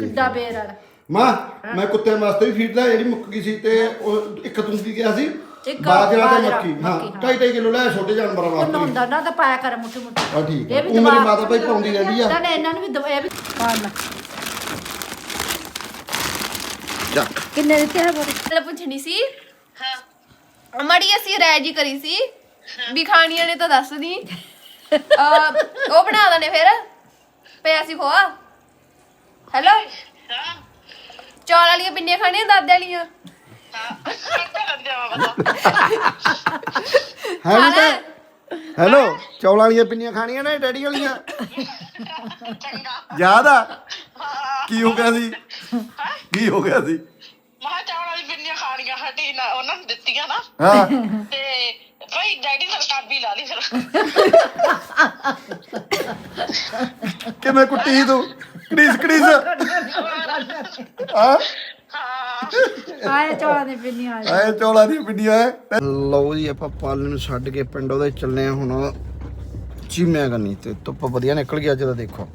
ਕਿੱਡਾ ਬੇਰ ਵਾਲਾ ਮਾਂ ਮੈਂ ਕੁੱਤੇ ਵਾਸਤੇ ਵੀ ਫੀਡ ਲਿਆ ਜਿਹੜੀ ਮੁੱਕ ਗਈ ਸੀ ਤੇ ਉਹ ਇੱਕ ਤੂੰ ਕੀ ਕਿਹਾ ਸੀ? ਇੱਕ ਬਾਜਰਾ ਤੇ ਬਾਜਰਾ, ਮੱਕੀ। ਹਾਂ ਮੱਕੀ, ਹਾਂ। ਢਾਈ ਢਾਈ ਕਿਲੋ ਲਿਆ ਛੋਟੇ ਜਾਨਵਰਾਂ ਉਹਨੂੰ ਵਾਸਤੇ। ਹੁੰਦਾ ਨਾ ਤਾਂ ਪਾਇਆ ਕਰ ਮੁੱਠੀ ਮੁੱਠੀ। ਆ ਠੀਕ ਹੈ। ਇਹ ਵੀ ਉਹ ਮੇਰੀ ਮਾਤਾ ਭਾਈ ਪਾਉਂਦੀ ਰਹਿੰਦੀ ਆ। ਤਾਂ ਇਹਨਾਂ ਨੂੰ ਵੀ ਦਵਾ ਇਹ ਵੀ ਪਾ ਲੈ। ਚੱਕ। ਕਿੰਨੇ ਦਿੱਤੇ ਹੈ ਬੋਰੀ? ਗੱਲ ਪੁੱਛਣੀ ਸੀ। ਹਾਂ। ਮੜੀ ਅਸੀਂ ਰਾਇ ਜੀ ਕਰੀ ਸੀ। ਵੀ ਖਾਣੀਆਂ ਨੇ ਤਾਂ ਦੱਸ ਦੀ। ਅਹ, ਉਹ ਬਣਾ ਦਨੇ ਫਿਰ। ਪਿਆ ਸੀ ਖੋਆ। ਹੈਲੋ? ਚੌਲ ਵਾਲੀਆਂ ਪਿੰਨੀਆਂ ਖਾਣੀਆਂ ਦਾਦੇ ਵਾਲੀਆਂ? ਹੈ ਨੀ ਤਾਂ ਹੈਲੋ ਚੌਲਾਂ ਵਾਲੀਆਂ ਪਿੰਨੀਆਂ ਖਾਣੀਆਂ ਨੇ ਡੈਡੀ ਵਾਲੀਆਂ? ਯਾਦ ਆ? ਕੀ ਹੋ ਗਿਆ ਸੀ? ਕੀ ਹੋ ਗਿਆ ਸੀ? ਮਹਾ ਚਾਵਲਾਂ ਦੀ ਪਿੰਨੀਆਂ ਖਾਣੀਆਂ ਹਟੀ ਨਾ ਉਹਨਾਂ ਨੂੰ ਦਿੱਤੀਆਂ ਨਾ। ਹਾਂ। ਤੇ ਭਾਈ ਡੈਡੀ ਨਾਲ ਕਾਬੀ ਲਾ ਲਈ ਫਿਰ। ਕਿਵੇਂ ਕੁੱਟੀ ਸੀ ਤੂੰ? ਕੜੀਸ ਕੜੀਸ। ਹਾਂ? ਹਾਂ। ਆਏ ਚੌਲਾਂ ਦੇ ਪਿੰਨੀਆਂ ਆ ਐ ਚੌਲਾਂ ਦੀ ਪਿੰਡੀਆਂ ਐ ਲਓ ਜੀ ਆਪਾਂ ਪਾਲਣ ਨੂੰ ਛੱਡ ਕੇ ਪਿੰਡ ਉਹਦੇ ਚੱਲੇ ਆ ਹੁਣ। ਚੀਮਿਆਂ ਕਰਨੀ ਤੇ ਧੁੱਪ ਵਧੀਆ ਨਿਕਲ ਗਈ ਅੱਜ ਦਾ ਦੇਖੋ।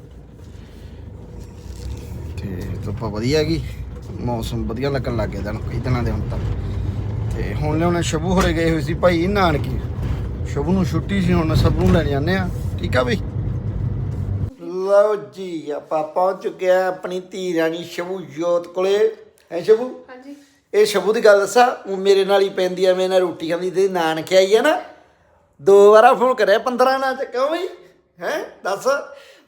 ਤੇ ਧੁੱਪ ਵਧੀਆ ਹੈਗੀ ਮੌਸਮ ਵਧੀਆ ਲੱਗਣ ਲੱਗ ਗਿਆ ਦਿਨ ਕਈ ਦਿਨਾਂ ਦੇ ਹੁਣ ਤੱਕ ਤੇ ਹੁਣ ਲਿਆਉਣੇ ਸ਼ਬੂ ਹੋਰੇ ਗਏ ਹੋਏ ਸੀ ਭਾਈ ਨਾਨਕੀ। ਸ਼ਬੂ ਨੂੰ ਛੁੱਟੀ ਸੀ ਹੁਣ ਸਭ ਨੂੰ ਲੈਣ ਜਾਂਦੇ ਆ ਠੀਕ ਆ ਬਈ? ਲਓ ਜੀ ਆਪਾਂ ਪਹੁੰਚ ਚੁੱਕੇ ਆ ਆਪਣੀ ਧੀ ਰਾਣੀ ਸ਼ਬੂ ਜੋਤ ਕੋਲੇ। ਹੈ ਸ਼ਬੂ? ਹਾਂਜੀ। ਇਹ ਸ਼ਬੂ ਦੀ ਗੱਲ ਦੱਸਾਂ ਉਹ ਮੇਰੇ ਨਾਲ ਹੀ ਪੈਂਦੀ ਐ ਮੇਰੇ ਨਾਲ ਰੋਟੀ ਖਾਂਦੀ ਤੇ ਨਾਨਕੇ ਆਈ ਹੈ ਨਾ। ਦੋ ਵਾਰਾ ਫੋਨ ਕਰਿਆ 15 ਨਾਲ ਚ ਕਿਉਂ ਬਈ? ਹੈ ਦੱਸ।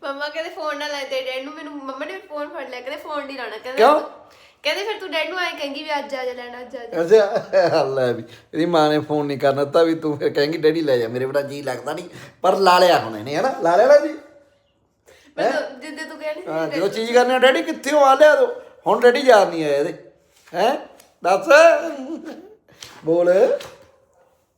ਮੰਮਾ ਕਹਿੰਦੇ ਫੋਨ ਨਾ ਲੈ ਤੇ ਡੈਡ ਨੂੰ ਮੈਨੂੰ ਮੰਮਾ ਨੇ ਫੋਨ ਫੜ ਲਿਆ ਕਹਿੰਦੇ ਫੋਨ ਨਹੀਂ ਲਾਣਾ ਕਹਿੰਦੇ ਕਿਉਂ? ਕਹਿੰਦੇ ਫਿਰ ਤੂੰ ਡੈਡ ਨੂੰ ਆਏ ਕਹੇਂਗੀ ਵੀ ਅੱਜ ਆ ਜਾ ਲੈਣਾ ਅੱਜ ਆ ਜਾ। ਅੱਛਾ ਲੈ ਵੀ ਇਹਦੀ ਮਾਂ ਨੇ ਫੋਨ ਨਹੀਂ ਕਰਨਾ ਤਾਂ ਵੀ ਤੂੰ ਫਿਰ ਕਹੇਂਗੀ ਡੈਡੀ ਲੈ ਜਾ ਮੇਰੇ ਬੜਾ ਜੀ ਲੱਗਦਾ ਨਹੀਂ ਪਰ ਲਾ ਲਿਆ ਹੁਣ ਇਹਨੇ ਹਨਾ? ਲਾ ਲਿਆ ਨਾ ਜੀ। ਮੈਂ ਤਾਂ ਜਿੱਦੇ ਤੂੰ ਕਹਿੰਦੀ ਹਾਂ ਜੋ ਚੀਜ਼ ਕਰਨੀ ਆ ਡੈਡੀ ਕਿੱਥੇ ਹੋ ਆ ਲਿਆ ਦੋ ਹੁਣ ਡੈਡੀ ਯਾਦ ਨਹੀਂ ਆਇਆ ਇਹਦੇ। ਹੈ? ਦੱਸ। ਬੋਲ।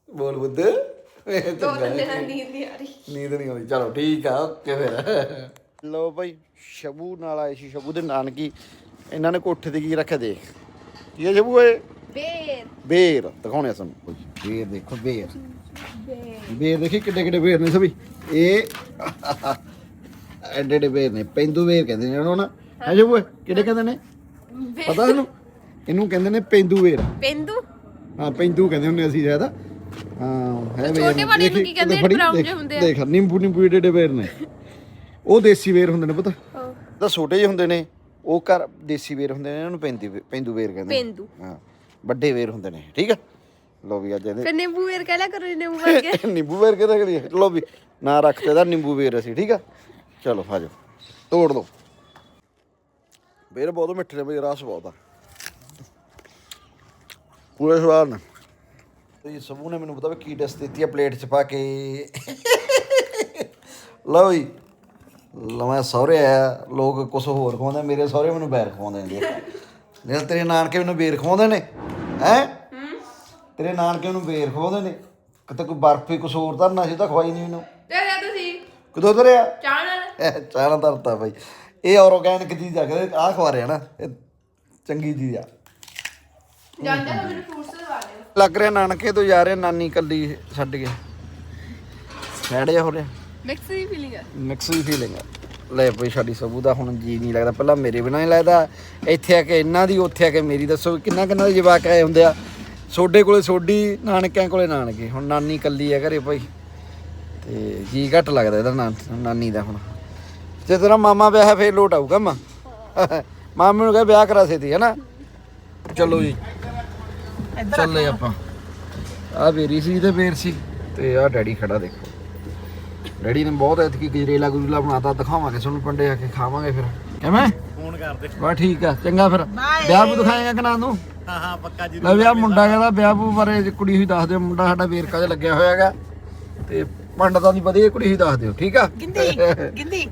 ਬੋਲ ਬੁੱਧ। ਦੋ ਚੰਗਾ ਬੰਦੇ ਨਾਲ ਨੀਂਦ ਨਹੀਂ ਆ ਰਹੀ। ਨੀਂਦ ਨਹੀਂ ਆਉਂਦੀ। ਚਲੋ ਠੀਕ ਆ ਓਕੇ ਫਿਰ। ਲੋ ਭਾਈ ਸ਼ਬੂ ਨਾਲ ਆਏ ਸੀ ਸ਼ਬੂ ਦੇ ਨਾਨਕੀ। ਇਹਨਾਂ ਨੇ ਕੋਠੇ ਤੇ ਕੀ ਰੱਖਿਆ ਦੇਖ। ਕੀ ਹੈ ਸ਼ਬੂ ਏ ਬੇਰ। ਬੇਰ ਦਿਖਾਉਣੇ ਆ ਸਾਨੂੰ ਬੇਰ ਦੇਖੋ ਬੇਰ। ਬੇਰ। ਦੇਖੀ ਕਿੱਡੇ ਕਿੱਡੇ ਬੇਰ ਨੇ ਸਭੀ। ਇਹ ਐਡੇ ਐਡੇ ਬੇਰ ਨੇ ਪੈਂਦੂ ਬੇਰ ਕਹਿੰਦੇ ਨੇ ਇਹਨਾਂ ਨੂੰ। ਹੈ ਸ਼ਬੂ ਏ? ਕਿਹੜੇ ਕਹਿੰਦੇ ਨੇ? ਪਤਾ ਇਹਨੂੰ? ਇਹਨੂੰ ਕਹਿੰਦੇ ਨੇ ਪੈਂਦੂ ਬੇਰ। ਪੇਂਦੂ? ਹਾਂ ਪੈਂਦੂ ਕਹਿੰਦੇ ਹੁੰਦੇ ਅਸੀਂ ਸ਼ਾਇਦ। ਹਾਂ ਹੈ ਬਈ ਛੋਟੇ ਵਾਲੇ ਨੂੰ ਕੀ ਕਹਿੰਦੇ? brown ਜਿਹੇ ਹੁੰਦੇ ਆ। ਦੇਖ ਨਿੰਬੂ ਨਿੰਬੂ ਏਡੇ ਏਡੇ ਬੇਰ ਨੇ। ਉਹ ਦੇਸੀ ਬੇਰ ਹੁੰਦੇ ਨੇ ਪਤਾ। ਤਾਂ ਛੋਟੇ ਜਿਹੇ ਹੁੰਦੇ ਨੇ। ਉਹ ਘਰ ਦੇਸੀ ਬੇਰ ਹੁੰਦੇ ਨੇ ਇਹਨਾਂ ਨੂੰ ਪੈਂਦੀ ਪੈਂਦੂ ਬੇਰ ਕਹਿੰਦੇ ਨੇ। ਪੇਂਦੂ। ਹਾਂ ਵੱਡੇ ਬੇਰ ਹੁੰਦੇ ਨੇ ਠੀਕ ਆ? ਲੋ ਵੀ ਅੱਜ ਇਹਦੇ ਫਿਰ ਨਿੰਬੂ ਵੇਰ ਕਹਿ ਲਿਆ ਕਰੋ ਨਿੰਬੂ ਵਰਗੇ ਨਿੰਬੂ ਬੇਰ ਕਿਹਦਾ ਕਰੀ ਲੋ ਵੀ ਨਾ ਰੱਖ ਤੇ ਦਾ ਨਿੰਬੂ ਬੇਰ ਅਸੀਂ ਠੀਕ ਆ? ਚਲੋ ਆ ਜਾਓ। ਤੋੜ ਲਓ। ਬੇਰ ਬਹੁਤ ਮਿੱਠੇ ਨੇ ਬਈ ਰਸ ਬਹੁਤ ਆ। ਪੂਰੇ ਸਵਾਦ ਨੇ। ਤੇ ਸਭੂ ਨੇ ਮੈਨੂੰ ਪਤਾ ਵੀ ਕੀ ਡਿਸ਼ ਦਿੱਤੀ ਆ ਪਲੇਟ 'ਚ ਪਾ ਕੇ। ਲਓ ਜੀ। ਲਵਾਂ ਸਹੁਰੇ ਆ ਲੋਕ ਕੁਝ ਹੋਰ ਖਵਾਉਂਦੇ ਮੇਰੇ ਸਹੁਰੇ ਮੈਨੂੰ ਬੈਰ ਖਵਾਉਂਦੇ ਨੇ। ਜੇ ਤੇਰੇ ਨਾਨਕੇ ਮੈਨੂੰ ਬੇਰ ਖਵਾਉਂਦੇ ਨੇ ਹੈ? ਤੇਰੇ ਨਾਨਕੇ ਨੂੰ ਬੇਰ ਖਵਾਉਂਦੇ ਨੇ। ਕਿਤੇ ਕੋਈ ਬਰਫੀ ਕੁਝ ਹੋਰ ਧਰਨਾ ਸੀ ਤਾਂ ਖਵਾਈ ਨਹੀਂ ਮੈਨੂੰ। ਤੇ ਆ ਤੁਸੀਂ। ਕਿਦੋਂ ਧਰਿਆ ਚਾਹ ਨਾਲ। ਚਾਹਣਾ ਧਰਤਾ ਬਾਈ। ਇਹ ਆਰਗੈਨਿਕ ਚੀਜ਼ ਆ ਕਹਿੰਦੇ ਆਹ ਖਵਾ ਰਿਹਾ ਨਾ ਇਹ ਚੰਗੀ ਚੀਜ਼ ਆ। ਜਾਂਦਾ ਤਾਂ ਮੈਨੂੰ ਫਰੂਟਸ ਦਵਾ ਦਿਓ। ਲੱਗ ਰਿਹਾ ਨਾਨਕੇ ਤੋਂ ਜਾ ਰਿਹਾ ਨਾਨੀ ਕੱਲੀ ਛੱਡ ਕੇ। ਸੈਡ ਜਾ ਹੋ ਰਿਹਾ। ਮਿਕਸ ਫੀਲਿੰਗ ਆ। ਮਿਕਸ ਫੀਲਿੰਗ ਆ। ਲੈ ਬਈ ਸਾਡੀ ਸਬੂ ਦਾ ਹੁਣ ਜੀ ਨਹੀਂ ਲੱਗਦਾ। ਪਹਿਲਾਂ ਮੇਰੇ ਬਿਨਾਂ ਨਹੀਂ ਲੱਗਦਾ। ਇੱਥੇ ਆ ਕੇ ਇਹਨਾਂ ਦੀ ਉੱਥੇ ਆ ਕੇ ਮੇਰੀ ਦੱਸੋ ਕਿੰਨਾ ਕਿੰਨਾ ਦੇ ਜਵਾਕ ਆਏ ਹੁੰਦੇ ਆ। ਸੋਡੇ ਕੋਲੇ ਸੋਡੀ ਨਾਨਕਿਆਂ ਕੋਲੇ ਨਾਨਕੇ। ਹੁਣ ਨਾਨੀ ਕੱਲੀ ਆ ਘਰੇ ਭਾਈ ਤੇ ਜੀ ਘੱਟ ਲੱਗਦਾ ਇਹਦਾ ਨਾਨ- ਨਾਨੀ ਦਾ ਹੁਣ। ਜੇ ਤੇਰਾ ਮਾਮਾ ਵਿਆਹ ਫੇਰ ਲੋਟ ਆਊਗਾ ਮਾਂ। ਮਾਮੇ ਨੂੰ ਕਹੇ ਵਿਆਹ ਕਰਾ ਸੇਤੀ ਹੈ ਨਾ ਚਲੋ ਜੀ। ਚੱਲੇ ਆਪਾਂ। ਆ ਬੇਰੀ ਸੀ ਤੇ ਬੇਰ ਸੀ। ਤੇ ਆ ਡੈਡੀ ਖੜਾ ਦੇਖੋ। ਡੈਡੀ ਨੇ ਬਹੁਤ ਐਤਕੀ ਗਜਰੇਲਾ ਗੁਜਰੇਲਾ ਬਣਾਤਾ ਦਿਖਾਵਾਂਗੇ ਤੁਹਾਨੂੰ ਪਿੰਡੇ ਆ ਕੇ ਖਾਵਾਂਗੇ ਫਿਰ। ਕਿਵੇਂ? ਫੋਨ ਕਰਦੇ। ਬਾ ਠੀਕ ਆ ਚੰਗਾ ਫਿਰ। ਵਿਆਹ ਵੀ ਦਿਖਾਏਗਾ ਕਿ ਨਾ ਨੂੰ ਹਾਂ ਹਾਂ ਪੱਕਾ ਜੀ। ਲੈ ਵਿਆਹ ਮੁੰਡਾ ਕਹਿੰਦਾ ਵਿਆਹ ਬੂ ਬਾਰੇ ਕੁੜੀ ਹੀ ਦੱਸ ਦਿਓ ਮੁੰਡਾ ਸਾਡਾ ਵੇਰਕਾ 'ਚ ਲੱਗਿਆ ਹੋਇਆ ਹੈਗਾ। ਤੇ ਪੰਡਤਾਂ ਦੀ ਵਧੀਆ ਕੁੜੀ ਹੀ ਦੱਸ ਦਿਓ ਠੀਕ ਆ? ਗਿੰਦੀ ਗਿੰਦੀ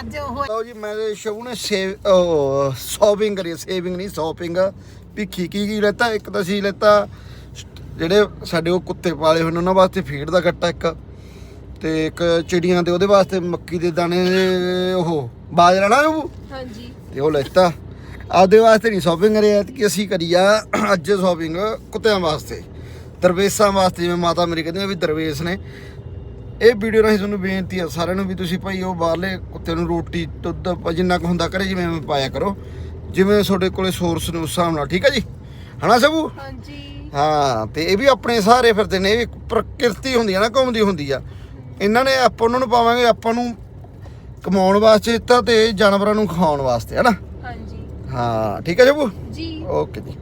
ਅੱਜ ਉਹ ਲਓ ਜੀ ਮੈਂ ਸ਼ਬੂ ਨੇ ਸੇਵ ਉਹ ਸ਼ਾਪਿੰਗ ਕਰੀ ਸੇਵਿੰਗ ਨਹੀਂ ਸ਼ਾਪਿੰਗ ਭਿੱਖੀ ਕੀ ਕੀ ਲੈਤਾ ਇੱਕ ਤਾਂ ਸੀ ਲੈਤਾ ਜਿਹੜੇ ਸਾਡੇ ਉਹ ਕੁੱਤੇ ਪਾਲੇ ਹੋਏ ਨੇ ਉਹਨਾਂ ਵਾਸਤੇ ਫੀਡ ਦਾ ਗੱਟਾ ਇੱਕ। ਤੇ ਇੱਕ ਚਿੜੀਆਂ ਦੇ ਉਹਦੇ ਵਾਸਤੇ ਮੱਕੀ ਦੇ ਦਾਣੇ ਉਹ ਬਾਜਰਾ ਨਾ ਉਹ? ਹਾਂਜੀ। ਤੇ ਉਹ ਲੈਤਾ। ਆਪਦੇ ਵਾਸਤੇ ਨਹੀਂ ਸ਼ਾਪਿੰਗ ਕਰਿਆ ਕਿ ਅਸੀਂ ਕਰੀ ਆ ਅੱਜ ਸ਼ਾਪਿੰਗ ਕੁੱਤਿਆਂ ਵਾਸਤੇ। ਦਰਵੇਸ਼ਾਂ ਵਾਸਤੇ ਜਿਵੇਂ ਮਾਤਾ ਮੇਰੀ ਕਹਿੰਦੀ ਆ ਵੀ ਦਰਵੇਸ਼ ਨੇ। ਇਹ ਵੀਡੀਓ ਰਾਹੀਂ ਤੁਹਾਨੂੰ ਬੇਨਤੀ ਹੈ ਸਾਰਿਆਂ ਨੂੰ ਵੀ ਤੁਸੀਂ ਭਾਈ ਉਹ ਬਾਹਰਲੇ ਕੁੱਤੇ ਨੂੰ ਰੋਟੀ ਦੁੱਧ ਜਿੰਨਾ ਕੁ ਹੁੰਦਾ ਕਰੇ ਜਿਵੇਂ ਪਾਇਆ ਕਰੋ। ਜਿਵੇਂ ਤੁਹਾਡੇ ਕੋਲੇ ਸੋਰਸ ਨੇ ਉਸ ਹਿਸਾਬ ਨਾਲ ਠੀਕ ਹੈ ਜੀ? ਹਨਾ ਸਭੂ? ਹਾਂਜੀ। ਹਾਂ ਤੇ ਇਹ ਵੀ ਆਪਣੇ ਸਹਾਰੇ ਫਿਰਦੇ ਨੇ ਇਹ ਵੀ ਪ੍ਰਕਿਰਤੀ ਹੁੰਦੀ ਆ ਨਾ ਘੁੰਮਦੀ ਹੁੰਦੀ ਆ। ਇਹਨਾਂ ਨੇ ਆਪਾਂ ਉਹਨਾਂ ਨੂੰ ਪਾਵਾਂਗੇ ਆਪਾਂ ਨੂੰ ਕਮਾਉਣ ਵਾਸਤੇ ਦਿੱਤਾ ਤੇ ਜਾਨਵਰਾਂ ਨੂੰ ਖਾਣ ਵਾਸਤੇ ਹਨਾ? ਹਾਂਜੀ। ਹਾਂ ਠੀਕ ਹੈ ਜੱਬੂ ਜੀ। ਓਕੇ ਜੀ।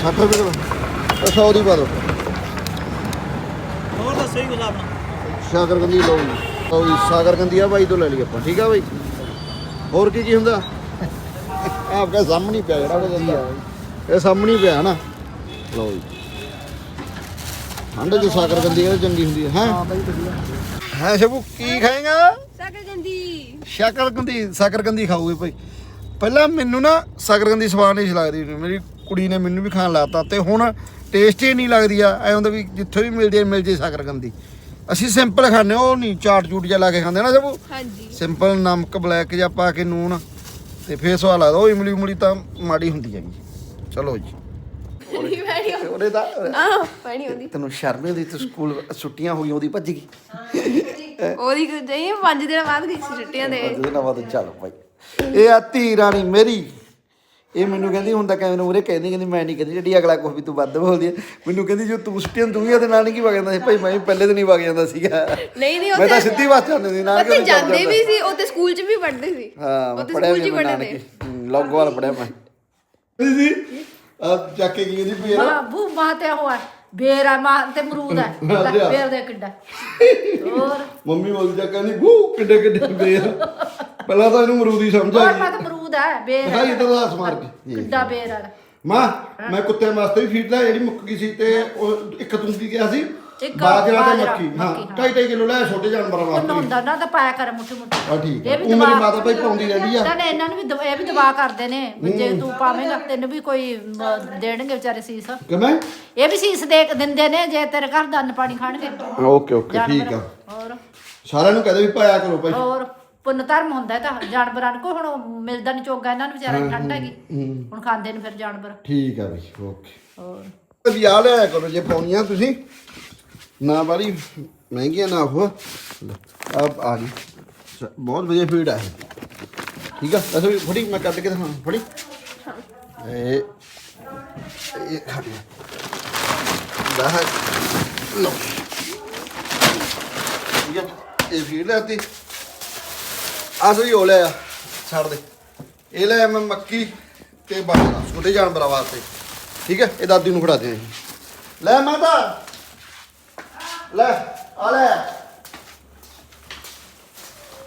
60 ਰੁਪਏ ਦਾ 100 ਦੀ ਪਾ ਹੋਰ ਦੱਸੋ ਹੀ ਕੁਝ ਆਪਣਾ ਸ਼ਾਕਰਕੰਦੀ ਲਓ ਜੀ। ਲਓ ਜੀ ਸ਼ਾਕਰਕੰਦੀ ਆ ਬਾਈ ਤੋਂ ਲੈ ਲਈ ਆਪਾਂ ਠੀਕ ਆ ਬਾਈ? ਹੋਰ ਕੀ ਕੀ ਹੁੰਦਾ? ਆਪਕੇ ਸਾਹਮਣੇ ਪਿਆ ਜਿਹੜਾ ਉਹ ਦਿੰਦਾ ਇਹ ਸਾਹਮਣੇ ਹੀ ਪਿਆ ਨਾ ਲਓ ਜੀ। ਠੰਡ ਚ ਸ਼ਾਕਰਕੰਦੀ ਇਹ ਚੰਗੀ ਹੁੰਦੀ ਹੈ? ਹਾਂ ਬਾਈ ਵਧੀਆ। ਹੈ ਸ਼ਬੂ ਕੀ ਖਾਏਗਾ? ਸਾਕਰ ਗੰਦੀ। ਸ਼ਾਕਰਕੰਦੀ ਸ਼ਾਕਰਕੰਦੀ ਖਾਓਗੇ ਭਾਈ। ਪਹਿਲਾਂ ਮੈਨੂੰ ਨਾ ਸ਼ਾਕਰਕੰਦੀ ਸਵਾਦ ਨਹੀਂ ਸੀ ਲੱਗਦੀ। ਮੇਰੀ ਕੁੜੀ ਨੇ ਮੈਨੂੰ ਵੀ ਖਾਣ ਲਾਤਾ ਤੇ ਹੁਣ ਟੇਸਟ ਹੀ ਨਹੀਂ ਲੱਗਦੀ ਆ। ਐ ਹੁੰਦਾ ਵੀ ਜਿੱਥੇ ਵੀ ਮਿਲਦੀ ਹੈ ਮਿਲ ਜੇ ਸ਼ਾਕਰਕੰਦੀ ਅਸੀਂ ਸਿੰਪਲ ਖਾਂਦੇ ਹਾਂ, ਉਹ ਨਹੀਂ ਚਾਟ ਚੂਟ ਜਿਹਾ ਲਾ ਕੇ ਖਾਂਦੇ ਨਾ ਸਭੂ ਹਾਂਜੀ। ਸਿੰਪਲ ਨਮਕ ਬਲੈਕ ਜਿਹਾ ਪਾ ਕੇ ਨੂਨ ਤੇ ਫੇਰ ਸਵਾਦ ਲੱਗਦਾ। ਉਹ ਇਮਲੀ ਉਮਲੀ ਤਾਂ ਮਾੜੀ ਹੁੰਦੀ ਹੈਗੀ। ਚਲੋ ਜੀ। ਉਹਦੇ ਦਾ ਆਹ ਬੈਣੀ ਹੁੰਦੀ ਤੈਨੂੰ ਸ਼ਰਮ ਨਹੀਂ ਆਉਂਦੀ ਤੂੰ ਸਕੂਲ ਛੁੱਟੀਆਂ ਹੋਈਆਂ ਉਹਦੀ ਭੱਜ ਗਈ। ਉਹਦੀ ਜਾਈ ਪੰਜ ਦਿਨ ਬਾਅਦ ਗਈ ਸੀ ਛੁੱਟੀਆਂ ਦੇ। ਜਿਹਦੇ ਨਾਲ ਬਾਤ ਚੱਲ ਭਾਈ। ਇਹ ਆ ਧੀ ਰਾਣੀ ਮੇਰੀ। ਇਹ ਮੈਨੂੰ ਕਹਿੰਦੀ ਹੁੰਦਾ ਕਿਵੇਂ ਨੂੰ ਉਰੇ ਕਹਿੰਦੀ ਕਹਿੰਦੀ ਮੈਂ ਨਹੀਂ ਕਹਿੰਦੀ ਜਿਹੜੀ ਅਗਲਾ ਕੁਝ ਵੀ ਤੂੰ ਵੱਧ ਬੋਲਦੀ ਹੈ ਮੈਨੂੰ ਕਹਿੰਦੀ ਜੋ ਤੂੰ ਛੁੱਟੀਆਂ ਤੂੰ ਹੀ ਉਹਦੇ ਨਾਲ ਨਹੀਂ ਕੀ ਵਗ ਜਾਂਦਾ ਸੀ ਭਾਈ ਮੈਂ ਵੀ ਪਹਿਲੇ ਦਿਨ ਹੀ ਵਗ ਜਾਂਦਾ ਸੀਗਾ। ਨਹੀਂ ਨਹੀਂ ਮੈਂ ਤਾਂ ਸਿੱਧੀ ਬਾਤ ਜਾਂਦੀ ਸੀ ਨਾਲ ਉੱਥੇ ਜਾਂਦੇ ਵੀ ਸੀ। ਉੱਥੇ ਸਕੂਲ 'ਚ ਵੀ ਪੜ੍ਹਦੇ ਸੀ। ਹਾਂ ਪੜਿਆ ਸਕੂਲ 'ਚ ਵੀ ਨਾਨਕੇ। ਲੌਂਗੋਵਾਲ ਪੜਿਆ ਮੈਂ। ਜੀ ਆ ਚੱਕ ਕੇ ਕੀ ਕਹਿੰਦੀ ਪਈ ਯਾਰ ਮਾਂ ਤੇ ਹੋਆ ਬੇਰ ਆ ਮਾਂ ਤੇ ਮਰੂਦ ਹੈ ਅੱਛਾ। ਬੇਰ ਦੇ ਕਿੱਡਾ। ਹੋਰ? ਮੰਮੀ ਬੋਲਦੀ ਜਾ ਕਹਿੰਦੀ ਵੂ ਕਿੱਡੇ ਕਿੱਡੇ ਬੇਰ ਪਹਿਲਾਂ ਤਾਂ ਇਹਨੂੰ ਮਰੂਦੀ ਸਮਝ ਆ ਹੋਰ ਗਈ। ਮਾਂ ਤੇ ਮਰੂਦ ਹੈ ਬੇਰ ਹਾਂ ਇਹ ਤਾਂ ਹੱਸ ਮਾਰ ਕੇ। ਕਿੱਡਾ ਬੇਰ ਹੈ ਮਾਂ ਮੈਂ ਕੁੱਤੇ ਵਾਸਤੇ ਵੀ ਫੀਡ ਲਿਆ ਜਿਹੜੀ ਮੁੱਕ ਗਈ ਸੀ ਤੇ ਉਹ ਇੱਕ ਤੂੰ ਕੀ ਕਿਹਾ ਸੀ? ਇੱਕ ਬਾਜਰਾ ਤੇ ਬਾਜਰਾ, ਮੱਕੀ ਹਾਂ ਮੱਕੀ, ਹਾਂ। ਢਾਈ ਢਾਈ ਕਿਲੋ ਲੈ ਛੋਟੇ ਜਾਨਵਰਾਂ ਉਹਨੂੰ ਵਾਸਤੇ। ਹੁੰਦਾ ਨਾ ਤਾਂ ਪਾਇਆ ਕਰ ਮੁੱਠੀ ਮੁੱਠੀ। ਆ ਠੀਕ ਆ। ਇਹ ਵੀ ਉਹ ਮੇਰੀ ਦਵਾ- ਮਾਤਾ ਭਾਈ ਪਾਉਂਦੀ ਰਹਿੰਦੀ ਆ। ਤਾਂ ਨੇ ਇਹਨਾਂ ਨੂੰ ਵੀ ਦਵਾ- ਇਹ ਵੀ ਦਵਾ ਕਰਦੇ ਨੇ ਵੀ ਜੇ ਤੂੰ ਪਾਵੇਂਗਾ ਤੈਨੂੰ ਵੀ ਕੋਈ ਮ, ਦੇਣਗੇ ਵਿਚਾਰੇ ਸੀਸ। ਕਿਵੇਂ? ਇਹ ਵੀ ਸੀਸ ਦੇ ਦਿੰਦੇ ਨੇ ਜੇ ਤੇਰੇ ਘਰ ਦਾ ਅੰਨ ਪਾਣੀ ਖਾਣਗੇ। ਓਕੇ ਓਕੇ ਠੀਕ ਆ। ਜਾਨਵਰ ਹੋਰ? ਸਾਰਿਆਂ ਨੂੰ ਕਹਦੇ ਵੀ ਪਾਇਆ ਕਰੋ ਭਾਈ। ਹੋਰ ਪੁੰਨ ਧਰਮ ਹੁੰਦਾ ਹੈ ਤਾਂ। ਜਾਨਵਰਾਂ ਨੂੰ ਕੋ ਹੁਣ ਮਿਲਦਾ ਨਹੀਂ ਚੋਗਾ ਇਹਨਾਂ ਨੂੰ ਵਿਚਾਰਿਆਂ ਨੂੰ ਠੰਡ ਹੈਗੀ। ਹੁਣ ਖਾਂਦੇ ਨੇ ਫਿਰ ਜਾਨਵਰ। ਠੀਕ ਆ ਬਈ ਓਕੇ। ਹੋਰ? ਵੀ ਆ ਲਿਆ ਕਰੋ ਜੇ ਪਾਉਣੀਆਂ ਤੁਸੀਂ। ਨਾ ਵਾਲੀ ਮਹਿੰਗੀਆਂ ਨਾ ਉਹ। ਆ ਆ ਗਈ। ਬਹੁਤ ਵਧੀਆ ਫੀਡ ਆ ਇਹ। ਠੀਕ ਆ? ਅਸਲ ਫੜੀ, ਮੈਂ ਕੱਢ ਕੇ ਦਿਖਾਵਾਂ। ਫੜੀ। ਇਹ ਇਹ ਖਾ ਲਿਆ ਦਾ ਲੋ ਠੀਕ ਆ? ਇਹ ਫੀਡ ਲੈਤੀ। ਆ ਸੋ ਹੀ ਹੋ ਲਿਆ ਛੱਡ ਦੇ। ਇਹ ਲੈ ਮੈਂ ਮੱਕੀ ਤੇ ਬਾਜਰਾ, ਛੋਟੇ ਜਾਨਵਰਾਂ ਵਾਸਤੇ। ਠੀਕ ਹੈ ਇਹ ਦਾਦੀ ਨੂੰ ਫੜਾ ਦੇ ਲੈ, ਮਾਤਾ। ਲੈ ਆ ਲੈ।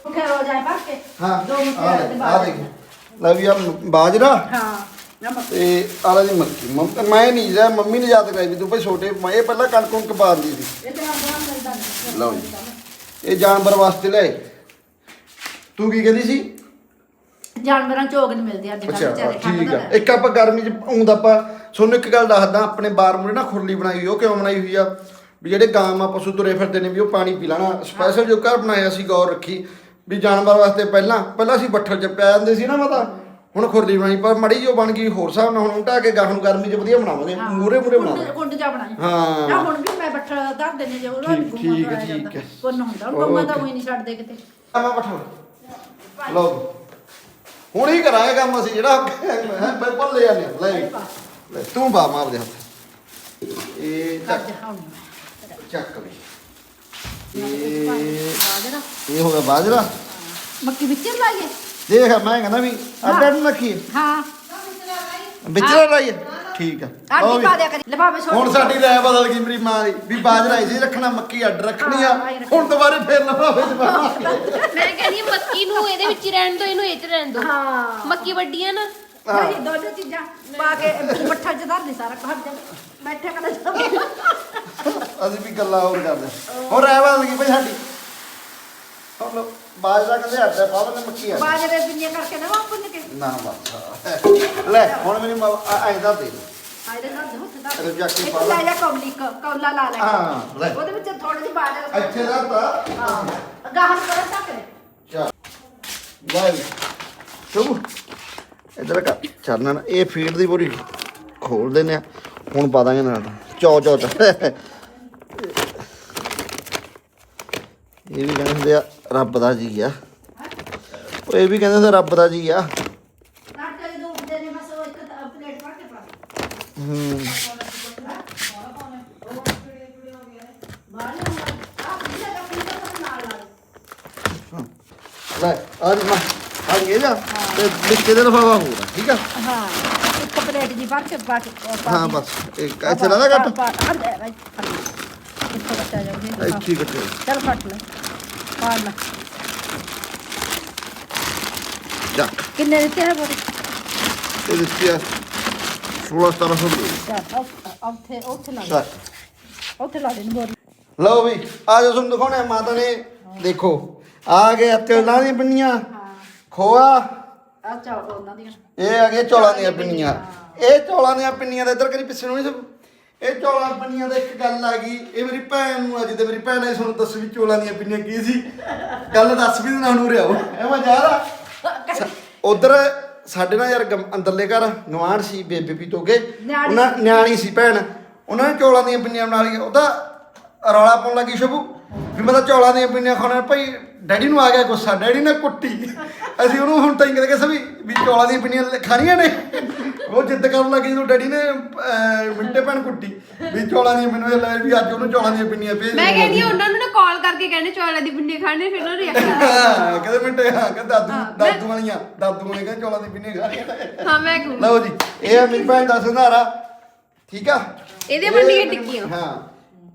ਫਿਰ ਹੋ ਜਾਏ ਭਰ ਕੇ। ਹਾਂ ਦੋ ਮਿੰਟ ਆ ਦੇ ਲੈ, ਬਾਅਦ ਆ ਦੇਖ। ਲੈ ਵੀ ਆ ਬਾਜਰਾ ਹਾਂ ਨਮਕ ਤੇ ਆਲਾ ਦੀ ਮੱਕੀ। ਮੰਮ- ਮੈਂ ਨਹੀਂ ਜਾ ਮੰਮੀ ਨੇ ਯਾਦ ਕਰਾਈ ਵੀ ਤੂੰ ਭਾਈ ਛੋਟੇ ਮੈਂ ਇਹ ਪਹਿਲਾਂ ਕਣਕ ਕੁਣਕ ਪਾ ਦਿੰਦੀ ਸੀ। ਇਹ ਤੇ ਆਂਦਾ ਮਿਲਦਾ ਨਹੀਂ। ਲਓ ਜੀ। ਇਹ ਜਾਨਵਰ ਵਾਸਤੇ ਲੈ। ਤੂੰ ਕੀ ਕਹਿੰਦੀ ਸੀ? ਜਾਨਵਰਾਂ ਚੋਗ ਨਹੀਂ ਮਿਲਦੀ ਅੱਜ ਕੱਲ੍ਹ ਅੱਛਾ ਵਿਚਾਰੇ ਠੰਡ ਠੀਕ ਦਾ ਆ। ਇੱਕ ਆਪਾਂ ਗਰਮੀ ਚ ਆਉਂਦਾ ਆਪਾਂ ਤੁਹਾਨੂੰ ਇੱਕ ਗੱਲ ਦੱਸਦਾ ਆਪਣੇ ਬਾਰ ਮੂਰੇ ਨਾ ਖੁਰਲੀ ਬਣਾਈ ਹੋਈ ਉਹ ਕਿਉਂ ਬਣਾਈ ਹੋਈ ਆ? ਵੀ ਜਿਹੜੇ ਗਾਂ ਆ ਪਸ਼ੂ ਤੁਰੇ ਫਿਰਦੇ ਨੇ ਵੀ ਉਹ ਪਾਣੀ ਪੀ ਲੈਣਾ। ਸਪੈਸ਼ਲ ਜੋ ਘਰ ਬਣਾਇਆ ਸੀ ਗੌਰ ਰੱਖੀ ਵੀ ਜਾਨਵਰ ਵਾਸਤੇ ਪਹਿਲਾਂ ਪਹਿਲਾਂ ਅਸੀਂ ਬੱਠਲ ਚ ਪੈ ਜਾਂਦੇ ਸੀ ਨਾ ਮਾਤਾ। ਹੁਣ ਖੁਰਲੀ ਬਣਾਈ ਪਰ ਮੜੀ ਜੋ ਬਣ ਗਈ ਹੋਰ ਹਿਸਾਬ ਨਾਲ ਹੁਣ ਉਟਾ ਕੇ ਗਾਂ ਨੂੰ ਗਰਮੀ ਚ ਵਧੀਆ ਬਣਾਵਾਂਗੇ। ਮੂਰੇ ਮੂਰੇ ਬਣਾਵਾਂਗੇ। ਕੁੰਡ- ਜਾ ਬਣਾਈ। ਹਾਂ। ਨਾ ਹੁਣ ਵੀ ਮੈਂ ਬੱਠਲ ਧਰ ਦਿੰਦੇ ਜੇ ਉਹਦਾ ਠੀਕ- ਠੀਕ ਹੈ, ਠੀਕ ਹੈ। ਪੁੰਨ ਹੁੰਦਾ ਹੁਣ ਬੰਮਾ ਤਾਂ ਉਹੀ ਨਹੀਂ ਛੱਡਦੇ ਕਿਤੇ। ਆ ਮੈਂ ਬੱਠਲ। ਲਓ ਹੁਣ ਹੀ ਕਰਾਂਗੇ ਕੰਮ ਅਸੀਂ ਜਿਹੜਾ ਬਿਲਕੁਲ ਲੈ ਹਾਂ। ਲੈ ਤੂੰ ਬਾ ਮਾਰ ਦੇ ਹੱਥ। ਇਹ ਹੁਣ ਚੱਕ ਵੀ ਇਹ ਬਾਜਰਾ। ਇਹ ਹੋ ਗਿਆ ਬਾਜਰਾ। ਮੱਕੀ ਵਿੱਚ ਲਾਈਏ। ਦੇਖ ਮੈਂ ਕਹਿੰਦਾ ਵੀ ਅੱਡਾ ਨੂੰ ਰੱਖੀਏ। ਹਾਂ। ਵਿਚਰਾ ਲਾਈਏ। ਠੀਕ ਆ। ਆਂਟੀ ਵੀ। ਪਾ ਦਿਆ ਕਰੀ ਲਿਫਾਫੇ ਛੋੜ ਹੁਣ ਸਾਡੀ ਰਾਇ ਬਦਲ ਗਈ ਮੇਰੀ ਮਾਂ ਦੀ ਵੀ ਬਾਜਰਾ ਇਸੇ ਰੱਖਣਾ ਮੱਕੀ ਅੱਡ ਰੱਖਣੀ ਆ। ਆਹੀ। ਹੁਣ ਦੁਬਾਰੇ ਫੇਰ ਲਫਾਫੇ ਚ ਪਾਵਾਂਗੇ ਮੈਂ ਕਹਿੰਦੀ ਹਾਂ, ਮੱਕੀ ਨੂੰ ਇਹਦੇ ਵਿੱਚ ਹੀ ਰਹਿਣ ਦੋ ਇਹਨੂੰ ਇਹ ਚ ਰਹਿਣ ਦੋ। ਹਾਂ। ਮੱਕੀ ਵੱਡੀ ਹੈ। ਨਾ ਨਹੀਂ ਦੋਨੇ ਚੀਜ਼ਾਂ ਪਾ ਕੇ ਬੱਠਲ ਚ ਧਰ ਦੇ ਸਾਰਾ ਘਰ ਜਾ ਬੈਠੇ ਕਰ ਅਸੀਂ ਵੀ ਗੱਲਾਂ ਹੋਰ ਕਰਦੇ। ਹੋਰ ਰਾਇ ਬਦਲ ਗਈ ਭਾਈ ਸਾਡੀ। ਹੁਣ ਲਓ, ਬਾਜਰਾ ਕਹਿੰਦੇ ਅੱਡਾ ਪਾ ਦਿੰਦੇ ਮੱਕੀ ਆ ਬਾਜਰੇ ਦੁਨੀਆ ਕਰਕੇ ਨਾ ਵਾਪਸ ਕੇ ਨਾ ਬਸ ਲੈ ਹੁਣ ਮੇਰੀ ਮਾਂ ਐਂਦਾ ਦੇ। ਆਇਦੇ ਨਾਲ ਦੇ ਹੱਥ ਦਾ। ਇਹਨੂੰ ਜਾ ਕੇ ਇੱਕ ਪਾ ਲੈ। ਲੈ ਜਾ ਕੌਲੀ ਕ- ਕੌਲਾ ਲਾ ਲੈ। ਹਾਂ, ਲੈ। ਉਹਦੇ ਵਿੱਚ ਥੋੜੀ ਜਿਹੀ ਬਾਜਰਾ ਇੱਥੇ ਦਾ। ਤਾਂ। ਹਾਂ। ਗਾਹਨ ਕਰ ਟੱਕ ਦੇ ਚਾ ਲੈ ਸ਼ੁਭ ਇਧਰ ਕਰ। ਚਰਨਾ ਇਹ ਫੀਡ ਦੀ ਪੂਰੀ ਖੋਲ ਦਿੰਦੇ ਆ। ਹੁਣ ਪਾ ਦਾਂਗੇ ਨਾਲ। ਚੌ ਚੌ ਚ। ਇਹ ਵੀ ਕਹਿੰਦੇ ਹੁੰਦੇ ਆ ਰੱਬ ਦਾ ਜੀ ਆ ਉਹ ਇਹ ਵੀ ਕਹਿੰਦੇ ਹੁੰਦੇ ਰੱਬ ਦਾ ਜੀ ਆ ਨਾਟਕ ਦੇ ਦੋ ਦੇ ਨੇ ਬਸ ਉਹ ਇੱਕ ਤਾਂ ਪਲੇਟ ਪਾ ਕੇ ਪਾ ਹੂੰ ਲੈ ਆ ਜੀ ਮਾ ਆ ਇਹ ਜਾ ਤੇ ਲਿਖੇ ਦੇ ਲਫਾਵਾ ਹੋਊਗਾ ਠੀਕ ਆ ਹਾਂ ਇੱਕ ਪਲੇਟ ਜੀ ਭਰ ਕੇ ਪਾ ਕੇ ਉਹ ਪਾ ਹਾਂ ਦੀ। ਬਸ ਇੱਕ ਇੱਥੇ ਲਾ ਦਾ ਪਾ- ਕੱਟ ਪਾ- ਆ ਲੈ ਬਾਈ ਫੜ ਲੈ। ਇੱਥੋਂ ਕੱਟਿਆ ਜਾਊਗੀ ਇੱਥੇ ਹੀ ਕੱਟਿਓ ਚੱਲ ਫਟ ਲੈ ਪਾ ਲੈ ਜਾ। ਕਿੰਨੇ ਦਿੱਤੇ ਹੈ ਬੋਰੀ? ਇਹ ਦਿੱਤੀ ਆ 16 1700 ਦੇ ਚੱਲ ਉੱਥੇ- ਉੱਥੇ ਉੱਥੇ ਲਾ ਦੇ। ਚੱਲ ਉੱਥੇ ਲਾ ਦੇ ਬੋਰੀ। ਲਓ ਵੀ ਆ ਜੋ ਤੁਹਾਨੂੰ ਦਿਖਾਉਣਾ ਹੈ ਮਾਤਾ ਨੇ ਦੇਖੋ ਆ ਗਏ ਤਿਲਾਂ ਦੀਆਂ ਪਿੰਨੀਆਂ ਖੋਆ। ਆ ਚਾ ਉਹਨਾਂ ਦੀਆਂ। ਇਹ ਆ ਗਏ ਚੌਲਾਂ ਦੀਆਂ ਪਿੰਨੀਆਂ। ਇਹ ਚੌਲਾਂ ਦੀਆਂ ਪਿੰਨੀਆਂ ਦਾ ਇੱਧਰ ਕਰੀ ਪਿੱਛੇ ਨੂੰ ਨਹੀਂ ਸਭ ਇਹ ਚੌਲਾਂ ਪਿੰਨੀਆਂ ਦਾ ਇੱਕ ਗੱਲ ਆ ਗਈ ਇਹ ਮੇਰੀ ਭੈਣ ਨੂੰ ਅੱਜ ਤੇ ਮੇਰੀ ਭੈਣ ਨੇ ਤੁਹਾਨੂੰ ਦੱਸ ਵੀ ਚੌਲਾਂ ਦੀਆਂ ਪਿੰਨੀਆਂ ਕੀ ਸੀ। ਗੱਲ ਦੱਸ ਵੀ ਨਾ ਨੂੰ ਰਿਆਓ ਇਹ ਮੈਂ ਜਾ ਰਹਾ ਉਧਰ ਸਾਡੇ ਨਾਲ ਯਾਰ ਗਮ- ਅੰਦਰਲੇ ਘਰ ਨਵਾਨ ਸੀ ਬੇਬੇ ਪੀ ਤੋਗੇ। ਨਿਆਣੀ ਉਹਨਾਂ ਨਿਆਣੀ ਸੀ ਭੈਣ। ਉਹਨਾਂ ਨੇ ਚੌਲਾਂ ਦੀਆਂ ਪਿੰਨੀਆਂ ਬਣਾ ਲਈਆਂ। ਉਹਦਾ ਰੌਲਾ ਪਾਉਣ ਲੱਗੀ ਸ਼ਬੂ। ਵੀ ਮੈਂ ਤਾਂ ਚੌਲਾਂ ਦੀਆਂ ਪਿੰਨੀਆਂ ਖਾਣਾ ਭਾਈ ਡੈਡੀ ਨੂੰ ਆ ਗਿਆ ਗੁੱਸਾ। ਡੈਡੀ ਨੇ ਕੁੱਟੀ। ਅਸੀਂ ਉਹਨੂੰ ਹੁਣ ਤਾਂ ਹੀ ਕਹਿੰਦੇ ਕਿ ਵੀ ਵੀ ਚੌਲਾਂ ਦੀਆਂ ਪਿੰਨੀਆਂ ਖਾਣੀਆਂ ਨੇ। ਉਹ ਜਿੱਦ ਕਰਨ ਲੱਗੀ ਜਦੋਂ ਡੈਡੀ ਨੇ ਅਹ, ਮਿੰਟੇ ਭੈਣ ਕੁੱਟੀ। ਵੀ ਚੌਲਾਂ ਦੀਆਂ ਪਿੰਨੀਆਂ ਲੈ ਵੀ ਅੱਜ ਉਹਨੂੰ ਚੌਲਾਂ ਦੀਆਂ ਪਿੰਨੀਆਂ ਭੇਜ ਮੈਂ। ਕਹਿੰਦੀ ਹਾਂ ਉਹਨਾਂ ਨੂੰ ਨਾ ਕਾਲ ਕਰਕੇ ਕਹਿੰਦੇ ਚੌਲਾਂ ਦੀ ਪਿੰਡੀ ਖਾਣੇ ਫਿਰ ਉਹਨਾਂ ਰਿਐਕਟ ਹਾਂ ਕਹਿੰਦੇ ਮਿੰਟੇ ਹਾਂ ਕਹਿੰਦੇ ਦਾਦੂ ਦਾਦੂ ਵਾਲੀਆਂ ਦਾਦੂ ਵਾਲੀਆਂ ਕਹਿੰਦੇ ਚੌਲਾਂ ਦੀਆਂ ਪਿੰਨੀਆਂ ਖਾਣੀਆਂ ਹਾਂ ਮੈਂ ਕਹੂੰ ਲਓ ਜੀ ਇਹ ਆ ਮੇਰੀ ਭੈਣ ਦਾ ਸੰਧਾਰਾ ਠੀਕ ਆ? ਇਹਦੀਆਂ ਇਹ ਪਿੰਡੀਆਂ ਮੈਨੂੰ- ਟਿੱਕੀਆਂ। ਹਾਂ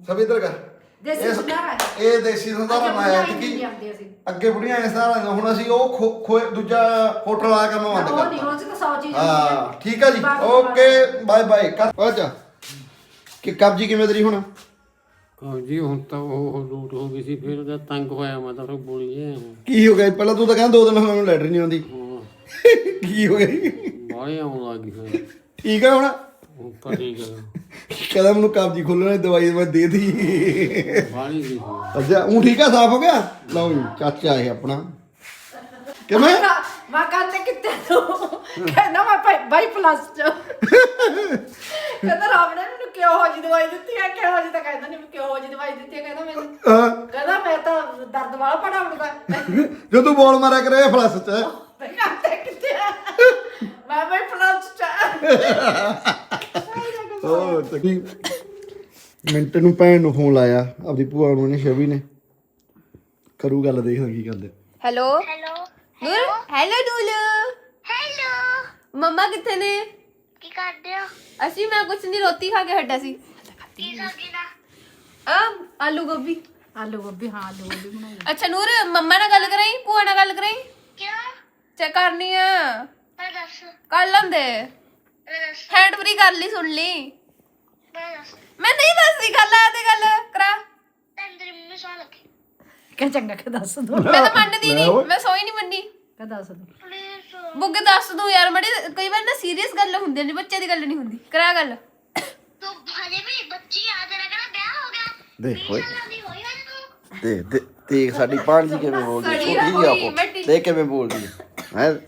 ਸਭ ਇਧਰ ਕਰ। ਦੇਸੀ ਇਹ- ਸੰਧਾਰਾ ਹੈ। ਇਹ ਦੇਸੀ ਸੰਧਾਰਾ ਅੱਗੇ ਮਾਇਆ ਟਿੱਕੀ। ਅੱਗੇ ਬੁੜੀਆਂ ਇਸ ਤਰ੍ਹਾਂ ਹੁਣ ਅਸੀਂ ਉਹ ਖੋ- ਖੋਏ ਦੂਜਾ ਹੋਟਲ ਵਾਲਾ ਕੰਮ ਬੰਦ ਉਹ ਨਹੀਂ ਕਰਤਾ। ਉਹ ਚ ਤਾਂ 100 ਚੀਜ਼ ਹੁੰਦੀ ਹਾਂ ਹੈ। ਠੀਕ ਆ ਜੀ। ਬਾਕੀ ਓਕੇ ਬਾਏ ਬਾਏ। ਕਰ ਅੱਛਾ ਕਿ ਕਬਜੀ ਕਿਵੇਂ ਤੇਰੀ ਹੁਣ? ਹਾਂ ਜੀ ਹੁਣ ਤਾਂ ਉਹ ਲੂਟ ਹੋ ਗਈ ਸੀ ਫਿਰ ਉਹਦਾ ਤੰਗ ਹੋਇਆ ਮੈਂ ਤਾਂ ਫਿਰ ਬੋਲੀ ਜੇ ਕੀ ਹੋ ਗਿਆ? ਪਹਿਲਾਂ ਤੂੰ ਤਾਂ ਕਹਿੰਦਾ ਦੋ ਦਿਨ ਹੋਏ ਮੈਨੂੰ ਲੈਟਰ ਨਹੀਂ ਆਉਂਦੀ। ਕੀ ਹੋ ਗਿਆ? ਬਾਹਲੇ ਆਉਣ ਲੱਗ ਗਈ ਫਿਰ। ਠੀਕ ਆ ਹੁਣ? ਹੁਣ ਤਾਂ ਠੀਕ ਹੈ ਕਹਿੰਦਾ ਮੈਨੂੰ ਕਬਜੀ ਖੋਲਣ ਦੀ ਦਵਾਈ ਮੈਂ ਦੇ ਦੀ। ਬਾਹਲੀ ਗਈ ਫਿਰ। ਅੱਛਾ ਉਹ ਠੀਕ ਆ ਸਾਫ਼ ਹੋ ਗਿਆ? ਲਓ ਜੀ ਚਾਚਾ ਇਹ ਆਪਣਾ। ਕਿਵੇਂ? ਮੈਂ ਕਹਿੰਦੇ ਕਿੱਥੇ ਤੂੰ ਕਹਿੰਦਾ ਮੈਂ ਭਾਈ ਬਾਈ ਪਲੱਸ ਚ ਕਹਿੰਦਾ ਰਾਮ ਨੇ ਮੈਨੂੰ ਕਿਉਂ ਹੋ ਜੀ ਦਵਾਈ ਦਿੱਤੀ ਹੈ ਕਿਉਂ ਜੀ ਤਾਂ ਕਹਿੰਦਾ ਨਹੀਂ ਕਿਉਂ ਹੋ ਜੀ ਦਵਾਈ ਦਿੱਤੀ ਹੈ ਕਹਿੰਦਾ ਮੈਨੂੰ ਹਾਂ, ਕਹਿੰਦਾ ਮੈਂ ਤਾਂ ਦਰਦ ਵਾਲਾ ਪੜਾਉਂਦਾ ਜਦੋਂ ਤੂੰ ਬੋਲ ਮਾਰਿਆ ਕਰੇ ਫਲਸ ਚ ਮੈਂ ਕਹਿੰਦਾ ਕਿੱਥੇ ਹੈ ਮੈਂ ਬਾਈ ਪਲੱਸ ਚ ਉਹ ਤਕੀ ਮਿੰਟ ਨੂੰ ਭੈਣ ਨੂੰ ਫੋਨ ਲਾਇਆ ਆਪਦੀ ਭੂਆ ਨੂੰ ਨੇ ਸ਼ਵੀ ਨੇ ਕਰੂ ਗੱਲ ਦੇਖਦਾ ਕੀ ਕਰਦੇ hello hello Noor hello Noolu hello mumma ਕਿੱਥੇ ਨੇ ਕੀ ਕਰਦੇ ਹੋ ਅਸੀਂ ਮੈਂ ਕੁਛ ਨਹੀਂ ਰੋਟੀ ਖਾ ਕੇ ਹਟਿਆ ਸੀ ਕੀ ਸਬਜ਼ੀ ਦਾ ਆ ਆਲੂ ਗੋਭੀ ਆਲੂ ਗੋਭੀ ਹਾਂ ਆਲੂ ਗੋਭੀ ਬਣਾਈ ਅੱਛਾ ਨੂਰ ਮੰਮਾ ਨਾਲ ਗੱਲ ਕਰਾਈ ਭੂਆ ਨਾਲ ਗੱਲ ਕਰਾਈ ਕਿਉਂ ਚੈੱਕ ਕਰਨੀ ਆ ਮੈਂ ਦੱਸ ਕਰ ਲੰਦੇ ਮੈਂ ਦੱਸ ਹੈਂਡ ਫ੍ਰੀ ਕਰ ਲਈ ਸੁਣ ਲਈ ਮੈਂ ਦੱਸ ਮੈਂ ਨਹੀਂ ਦੱਸਦੀ ਗੱਲ ਆ ਤੇ ਗੱਲ ਕਰਾ ਤੈਨੂੰ ਤੇਰੀ ਮੰਮੀ ਸੌ ਲੱਗੀ ਕਿ ਚੰਗਾ ਕਿ ਦੱਸ ਦੋ। ਮੈਂ ਤਾਂ ਮੰਨਦੀ ਨਹੀਂ ਮੈਂ ਸੋਈ ਨਹੀਂ ਮੰਨੀ। ਕਿ ਦੱਸ ਦੋ। ਪਲੀਜ਼ ਬੁੱਗੇ ਦੱਸ ਦੂੰ ਯਾਰ ਮੜੀ ਕਈ ਵਾਰ ਨਾ ਸੀਰੀਅਸ ਗੱਲ ਹੁੰਦੀ ਨਹੀਂ ਬੱਚੇ ਦੀ ਗੱਲ ਨਹੀਂ ਹੁੰਦੀ। ਕਰਾ ਗੱਲ। ਤੂੰ ਹਜੇ ਵੀ ਬੱਚੀ ਆ ਤੇਰਾ ਕਿਹੜਾ ਵਿਆਹ ਹੋ ਗਿਆ? ਦੇਖ ਓਏ। ਸਾਲਾਂ ਦੀ ਦੇ- ਦੇਖ ਸਾਡੀ ਭਾਣਜੀ ਕਿਵੇਂ ਬੋਲਦੀ ਸਾਡੀ ਛੋਟੀ ਜਿਹੀ ਆ ਹੋਈ, ਮੈਂ ਉਹ ਟੀ- ਦੇਖ ਕਿਵੇਂ ਬੋਲਦੀ ਹੈ?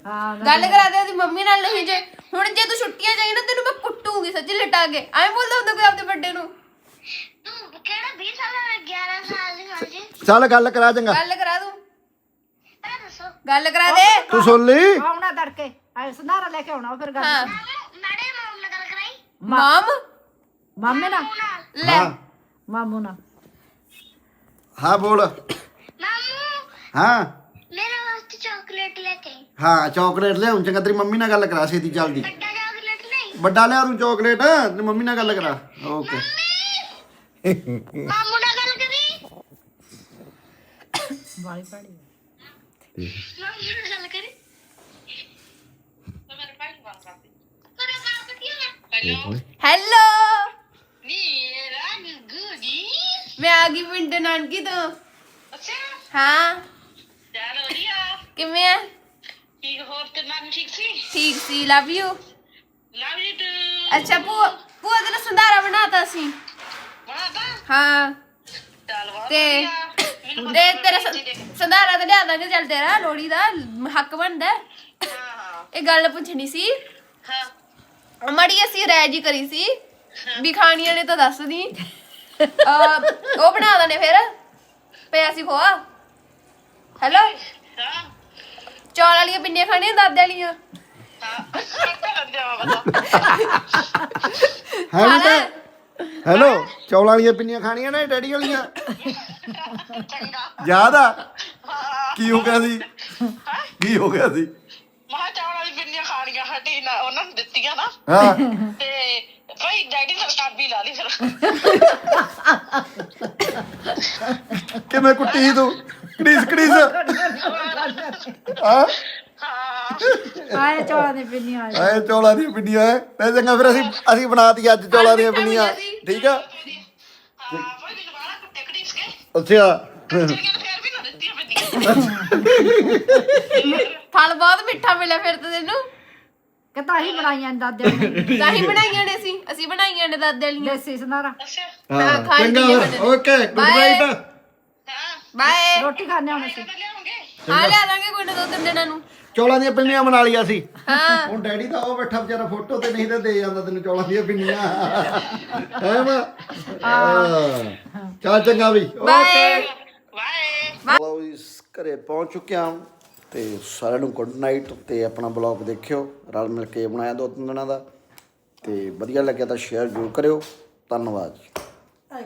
ਹਾਂ ਗੱਲ ਕਰਾ ਦੇ ਉਹਦੀ ਮੰਮੀ ਨਾਲ ਨਹੀਂ ਜੇ। ਹੁਣ ਜੇ ਤੂੰ ਛੁੱਟੀਆਂ ਜਾਈ ਨਾ ਤੈਨੂੰ ਮੈਂ ਕੁੱਟੂਗੀ ਸੱਚੀ ਲਟਾ ਕੇ। ਐਂ ਬੋਲਦਾ ਹੁੰਦਾ ਕੋਈ ਆਪਦੇ ਵੱਡੇ ਨੂੰ? ਤੂੰ ਕਿਹੜਾ 20 ਸਾਲਾਂ ਦਾ 11 ਸਾਲ ਦੀ ਹੋ ਜੀ? ਚੱਲ ਗੱਲ ਕਰਾ ਚੰਗਾ। ਗੱਲ ਕਰਾ ਦੂੰ ਦੱਸੋ। ਗੱਲ ਕਰਾ ਦੇ। ਤੂੰ ਸੁਣ ਲਈ। ਆਉਣਾ ਤੜਕੇ। ਆਏ ਸੰਧਾਰਾ ਲੈ ਕੇ ਆਉਣਾ ਫਿਰ ਗੱਲ ਹਾਂ। ਮੈਡੇ ਮਾਮ ਨਾਲ ਗੱਲ ਕਰਾਈ। ਮਾਮ? ਮਾਮੇ ਨਾਲ? ਨਾਲ। ਲੈ। ਹਾਂ। ਮਾਮੂ ਨਾਲ। ਹਾਂ ਬੋਲ। ਮਾਮੂ ਹਾਂ। ਮੇਰੇ ਵਾਸਤੇ ਚਾਕਲੇਟ ਲੈ ਕੇ ਆਈ। ਹਾਂ ਚਾਕਲੇਟ ਲਿਆਉਂ ਚੰਗਾ ਤੇਰੀ ਮੰਮੀ ਨਾਲ ਗੱਲ ਕਰਾ ਛੇਤੀ ਜਲਦੀ ਵੱਡਾ ਚਾਕਲੇਟ ਨਹੀਂ ਵੱਡਾ ਲਿਆ ਤੂੰ ਚਾਕਲੇਟ ਤੇ ਮੰਮੀ ਨਾਲ ਗੱਲ ਕਰਾ। ਓਕੇ ਮਾਮੂ ਨਾਲ ਗੱਲ ਕਰੀ? ਵਾਲੀ ਪੜੀ ਮਾਮੂ ਨਾਲ ਗੱਲ ਕਰੀ? ਹੈ ਹੈਲੋ। ਗੁੱਡੀ ਮੈਂ ਆ ਗਈ ਪਿੰਡ ਨਾਨਕੀ ਤੋਂ। ਅੱਛਾ। ਹਾਂ। ਚੱਲ ਵਧੀਆ। ਕਿਵੇਂ ਆ? ਠੀਕ ਹੋਰ ਤੇ ਨਾਨੀ ਠੀਕ ਸੀ? ਠੀਕ ਸੀ। Love you love you too ਅੱਛਾ ਭੂਆ ਭੂਆ ਤੇਰਾ ਸੰਧਾਰਾ ਬਣਾਤਾ ਸੀ। ਹਾਂ। ਤੇ ਦੇ ਤੇਰਾ ਸੰ- ਸੰਧਾਰਾ ਤੇ ਲਿਆ ਦਾਂਗੇ ਚੱਲ ਤੇਰਾ ਲੋੜੀ ਦਾ ਹੱਕ ਬਣਦਾ ਹੈ। ਹਾਂ ਹਾਂ ਇਹ ਗੱਲ ਪੁੱਛਣੀ ਸੀ। ਹਾਂ। ਮੜੀ ਅਸੀਂ ਰਹਿ ਜੀ ਕਰੀ ਸੀ ਵੀ ਖਾਣੀਆਂ ਨੇ ਤਾਂ ਦੱਸ ਦੀ। ਅਹ, ਉਹ ਬਣਾ ਦਨੇ ਫਿਰ। ਪਿਆ ਸੀ ਖੋਆ। ਹੈਲੋ ਹਾਂ। ਚੌਲ ਵਾਲੀਆਂ ਪਿੰਨੀਆਂ ਖਾਣੀਆਂ ਦਾਦੇ ਵਾਲੀਆਂ? ਹਾਂ। ਜਾਵਾ ਬਤਾ ਹੈ ਬੇਟਾ ਹੈਲੋ ਚੌਲਾਂ ਵਾਲੀਆਂ ਪਿੰਨੀਆਂ ਖਾਣੀਆਂ ਨੇ ਡੈਡੀ ਵਾਲੀਆਂ? ਚੰਗਾ ਯਾਦ ਆ? ਕੀ ਹੋ ਗਿਆ ਸੀ? ਕੀ ਹੋ ਗਿਆ ਸੀ? ਮਹਾ ਚਾਵਲ ਵਾਲੀ ਪਿੰਨੀਆਂ ਖਾਣੀਆਂ ਹਟੀ ਨਾ ਉਹਨਾਂ ਨੂੰ ਦਿੱਤੀਆਂ ਨਾ। ਹਾਂ। ਤੇ ਭਾਈ ਡੈਡੀ ਨੇ ਕਾਬੀ ਲਾ ਲਈ ਫਿਰ। ਕਿਵੇਂ ਕੁੱਟੀ ਤੂੰ? ਕੜੀਸ ਕੜੀਸ। ਹਾਂ? ਆਏ ਚੌਲਾਂ ਦੀ ਪਿੰਨੀਆਂ ਆਏ ਆਏ ਚੌਲਾਂ ਦੀਆਂ ਪਿੰਨੀਆਂ ਐ ਤੇ ਚੰਗਾ ਫਿਰ ਅਸੀਂ ਅਸੀਂ ਬਣਾਤੀ ਅੱਜ ਚੌਲਾਂ ਦੀਆਂ ਪਿੰਨੀਆਂ। ਠੀਕ ਆ? ਅੱਛਾ। ਨਾ ਫਲ ਬਹੁਤ ਮਿੱਠਾ ਮਿਲਿਆ ਫਿਰ ਤੇ ਤੈਨੂੰ। ਕਿ ਤਾਂ ਹੀ ਬਣਾਈਆਂ ਦਾਦੇ ਨੇ ਤਾਂ ਹੀ ਬਣਾਈਆਂ ਨੇ ਅਸੀਂ। ਅਸੀਂ ਬਣਾਈਆਂ ਨੇ ਦਾਦੇ ਵਾਲੀਆਂ। ਦੇਸੀ ਸਨਾਰਾ। ਅੱਛਾ। ਹਾਂ। ਖਾਈ ਨੇ। Okay good. ਨਾਈਟ ਹਾਂ। ਬਾਏ ਰੋਟੀ ਖਾਣੇ ਹੁਣ ਅਸੀਂ ਆ ਲਿਆ ਦਾਂਗੇ ਕੋਈ ਨਾ ਦੋ ਤਿੰਨ ਦਿਨਾਂ ਨੂੰ। ਚੌਲਾਂ ਦੀਆਂ ਪਿੰਨੀਆਂ ਬਣਾ ਲਈਆਂ ਸੀ। ਹਾਂ। ਹੁਣ ਡੈਡੀ ਤਾਂ ਉਹ ਬੈਠਾ ਵਿਚਾਰਾ ਫੋਟੋ ਤੇ ਨਹੀਂ ਤੇ ਦੇ ਜਾਂਦਾ ਤੈਨੂੰ ਚੌਲਾਂ ਦੀਆਂ ਪਿੰਨੀਆਂ। ਹੈ ਚੱਲ ਚੰਗਾ ਵੀ। ਬਾਏ। ਬਾਏ। ਲਓ ਜੀ ਘਰੇ ਪਹੁੰਚ ਚੁੱਕਿਆ ਹਾਂ ਤੇ ਸਾਰਿਆਂ ਨੂੰ ਗੁੱਡ ਨਾਈਟ ਤੇ ਆਪਣਾ ਬਲੌਗ ਦੇਖਿਓ। ਰਲ ਮਿਲ ਕੇ ਬਣਾਇਆ ਦੋ ਤਿੰਨ ਦਿਨਾਂ ਦਾ। ਤੇ ਵਧੀਆ ਲੱਗਿਆ ਤਾਂ ਸ਼ੇਅਰ ਜ਼ਰੂਰ ਕਰਿਓ। ਧੰਨਵਾਦ ਜੀ।